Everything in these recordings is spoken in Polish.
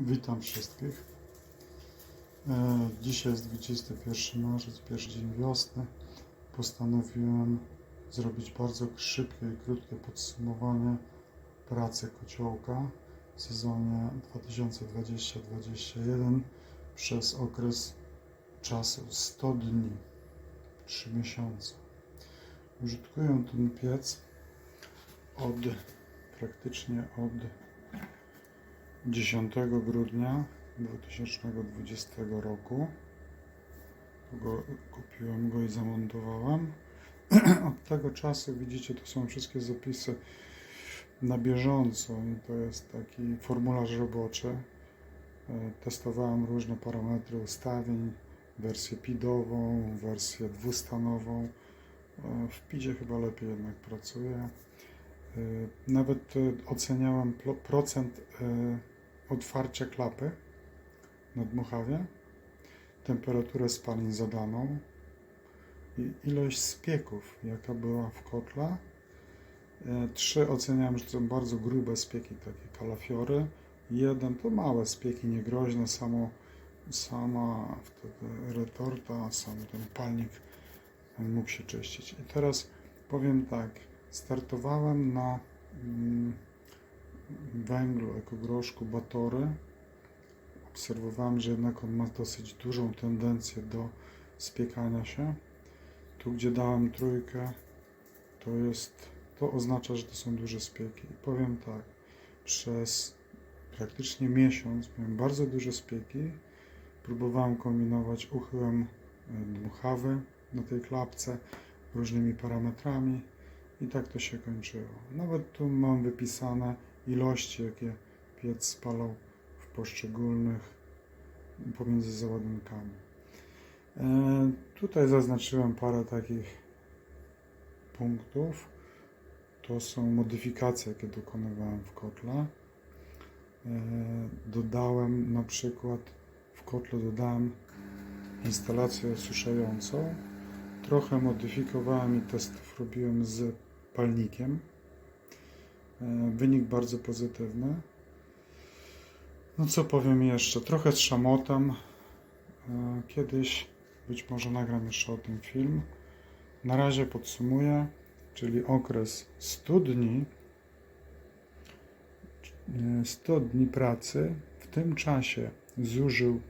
Witam wszystkich. E, Dzisiaj jest 21 marzec, pierwszy dzień wiosny. Postanowiłem zrobić bardzo szybkie i krótkie podsumowanie pracy kociołka w sezonie 2020-2021 przez okres czasu 100 dni, 3 miesiące. Użytkuję ten piec od praktycznie od 10 grudnia 2020 roku. Go, kupiłem go i zamontowałem. Od tego czasu widzicie, to są wszystkie zapisy na bieżąco i to jest taki formularz roboczy. E, Testowałem różne parametry ustawień, wersję PIDową, wersję dwustanową. E, W PIDzie chyba lepiej jednak pracuje. Nawet e, oceniałem procent e, otwarcia klapy na dmuchawie, temperaturę spalin zadaną i ilość spieków, jaka była w kotle. Trzy oceniam, że to są bardzo grube spieki, takie kalafiory. Jeden to małe spieki, niegroźne, samo, sama wtedy retorta, sam ten palnik mógł się czyścić. I teraz powiem tak, startowałem na mm, węglu, ekogroszku Batory. Obserwowałem, że jednak on ma dosyć dużą tendencję do spiekania się. Tu, gdzie dałem trójkę, to jest, to oznacza, że to są duże spieki. I powiem tak, przez praktycznie miesiąc miałem bardzo duże spieki. Próbowałem kombinować uchyłem e, dmuchawy na tej klapce różnymi parametrami i tak to się kończyło. Nawet tu mam wypisane ilości, jakie piec spalał w poszczególnych pomiędzy załadunkami. E, tutaj zaznaczyłem parę takich punktów. To są modyfikacje, jakie dokonywałem w kotle. E, dodałem na przykład w kotle dodałem instalację osuszającą. Trochę modyfikowałem i testów robiłem z palnikiem. E, Wynik bardzo pozytywny. No co powiem jeszcze? Trochę z szamotem. E, Kiedyś być może nagram jeszcze o tym film. Na razie podsumuję, czyli okres 100 dni. e, 100 dni pracy. W tym czasie zużył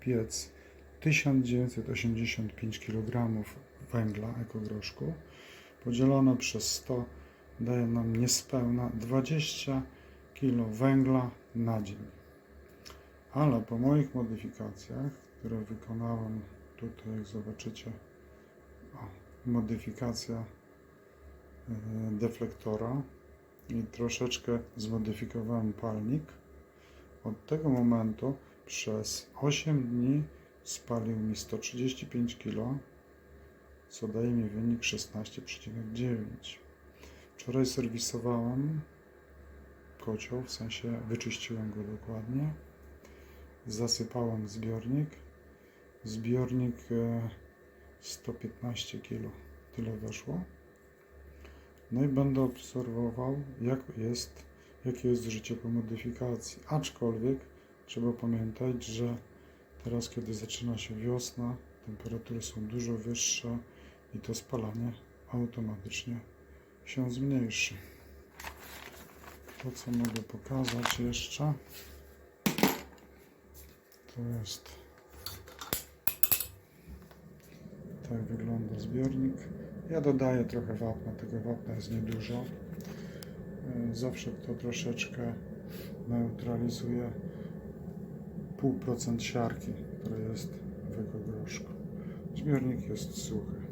piec 1985 kg węgla ekogroszku. Podzielone przez 100 daje nam niespełna 20 kg węgla na dzień. Ale po moich modyfikacjach, które wykonałem tutaj, jak zobaczycie, o, modyfikacja e, deflektora i troszeczkę zmodyfikowałem palnik. Od tego momentu przez 8 dni spalił mi 135 kg, co daje mi wynik 16,9. Wczoraj serwisowałem kocioł, w sensie wyczyściłem go dokładnie. Zasypałem zbiornik. Zbiornik e, 115 kg, tyle weszło. No i będę obserwował, jak jest, jakie jest życie po modyfikacji. Aczkolwiek trzeba pamiętać, że teraz, kiedy zaczyna się wiosna, temperatury są dużo wyższe i to spalanie automatycznie się zmniejszy. To, co mogę pokazać jeszcze, to jest tak wygląda zbiornik. Ja dodaję trochę wapna, tego wapna jest niedużo. E, Zawsze to troszeczkę neutralizuje pół procent siarki, która jest w ekogroszku. Zbiornik jest suchy.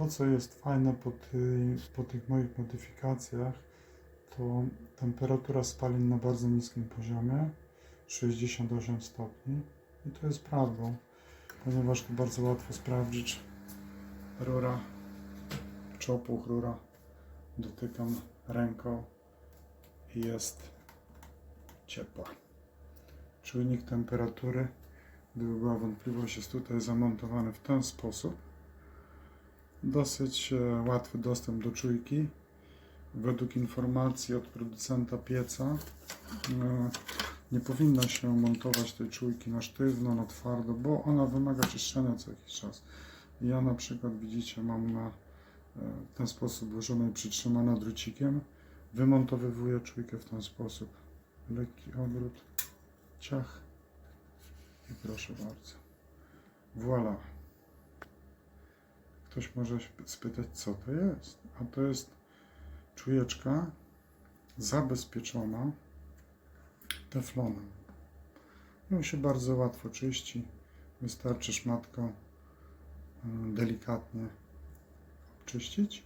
To, co jest fajne po, ty, po tych moich modyfikacjach, to temperatura spalin na bardzo niskim poziomie 68 stopni i to jest prawdą, ponieważ tu bardzo łatwo sprawdzić rura, czopuch rura dotykam ręką i jest ciepła. Czujnik temperatury, gdyby była wątpliwość, jest tutaj zamontowany w ten sposób. Dosyć e, łatwy dostęp do czujki. Według informacji od producenta pieca e, nie powinno się montować tej czujki na sztywno, na twardo, bo ona wymaga czyszczenia co jakiś czas. Ja na przykład widzicie mam na e, ten sposób włożona i przytrzymana drucikiem. Wymontowywuję czujkę w ten sposób. Lekki obrót, ciach i proszę bardzo. Voila. Ktoś może spytać, co to jest? A to jest czujeczka zabezpieczona teflonem. Ją się bardzo łatwo czyści. Wystarczy szmatką mm, delikatnie czyścić.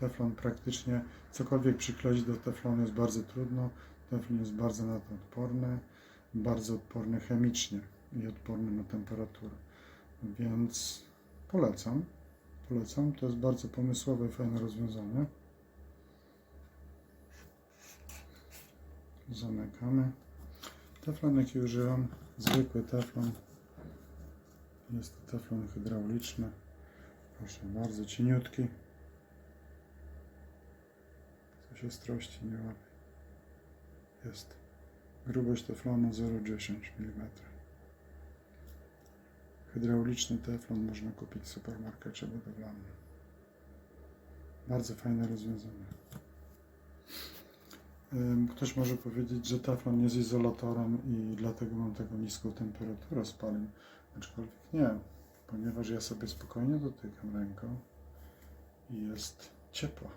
Teflon praktycznie cokolwiek przykleić do teflonu jest bardzo trudno. Teflon jest bardzo na to odporny, bardzo odporny chemicznie i odporny na temperaturę. Więc polecam. Polecam. To jest bardzo pomysłowe i fajne rozwiązanie. Zamykamy. Teflon jaki używam, zwykły teflon. Jest to teflon hydrauliczny. Proszę bardzo, cieniutki. Coś ostrości nie łapie. Jest. Grubość teflonu 0,10 mm. Hydrauliczny teflon można kupić w supermarkecie budowlanym. Bardzo fajne rozwiązanie. Ktoś może powiedzieć, że teflon jest izolatorem i dlatego mam taką niską temperaturę spalin. Aczkolwiek nie, ponieważ ja sobie spokojnie dotykam ręką i jest ciepła.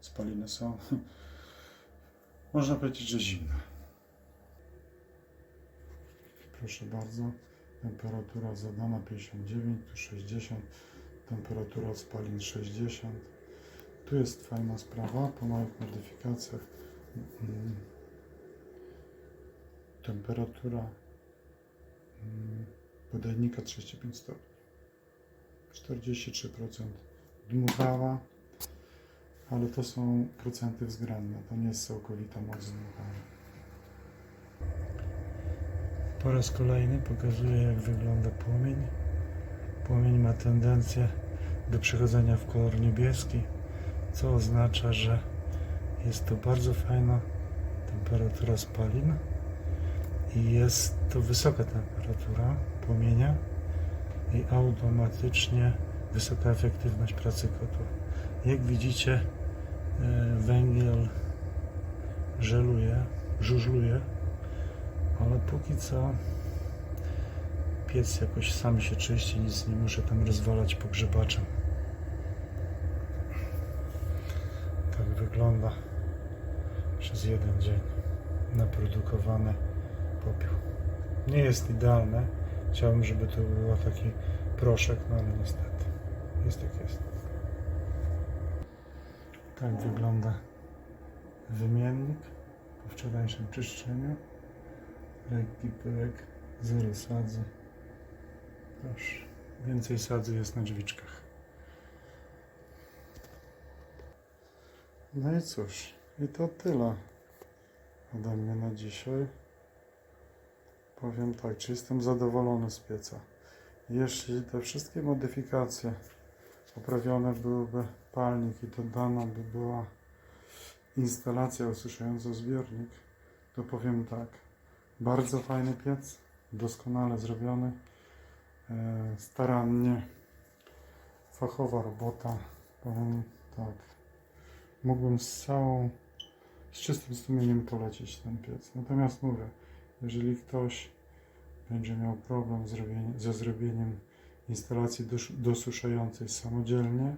Spaliny są, można powiedzieć, że zimne. Proszę bardzo, temperatura zadana 59, tu 60, temperatura spalin 60. Tu jest fajna sprawa, po małych modyfikacjach mm, temperatura mm, podajnika 35 stopni. 43% dmuchała, ale to są procenty względne, to nie jest całkowita moc dmuchania. Po raz kolejny pokazuję jak wygląda płomień. Płomień ma tendencję do przechodzenia w kolor niebieski, co oznacza, że jest to bardzo fajna temperatura spalin i jest to wysoka temperatura płomienia i automatycznie wysoka efektywność pracy kotła. Jak widzicie, e, węgiel żeluje, żużluje, ale póki co piec jakoś sam się czyści, nic nie muszę tam rozwalać pogrzebaczem. Tak wygląda przez jeden dzień naprodukowany popiół. Nie jest idealne. Chciałbym, żeby to był taki proszek, no ale niestety jest jak jest. Tak wygląda wymiennik po wczorajszym czyszczeniu. Lekki pyłek, zero sadzy. Proszę, więcej sadzy jest na drzwiczkach. No i cóż, i to tyle ode mnie na dzisiaj. Powiem tak, czy jestem zadowolony z pieca. Jeśli te wszystkie modyfikacje poprawione byłyby palnik i dodana by była instalacja osuszająca zbiornik, to powiem tak, bardzo fajny piec, doskonale zrobiony, e, starannie, fachowa robota, powiem tak, mógłbym z całą, z czystym sumieniem polecić ten piec. Natomiast mówię, jeżeli ktoś będzie miał problem ze zrobieniem instalacji dos- dosuszającej samodzielnie,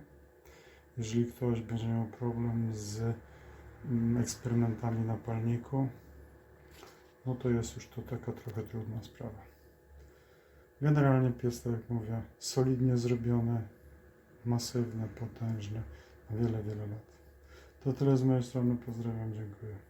jeżeli ktoś będzie miał problem z mm, eksperymentami na palniku, no to jest już to taka trochę trudna sprawa. Generalnie pies, tak jak mówię, solidnie zrobiony, masywny, potężny, na wiele, wiele lat. To tyle z mojej strony. Pozdrawiam, dziękuję.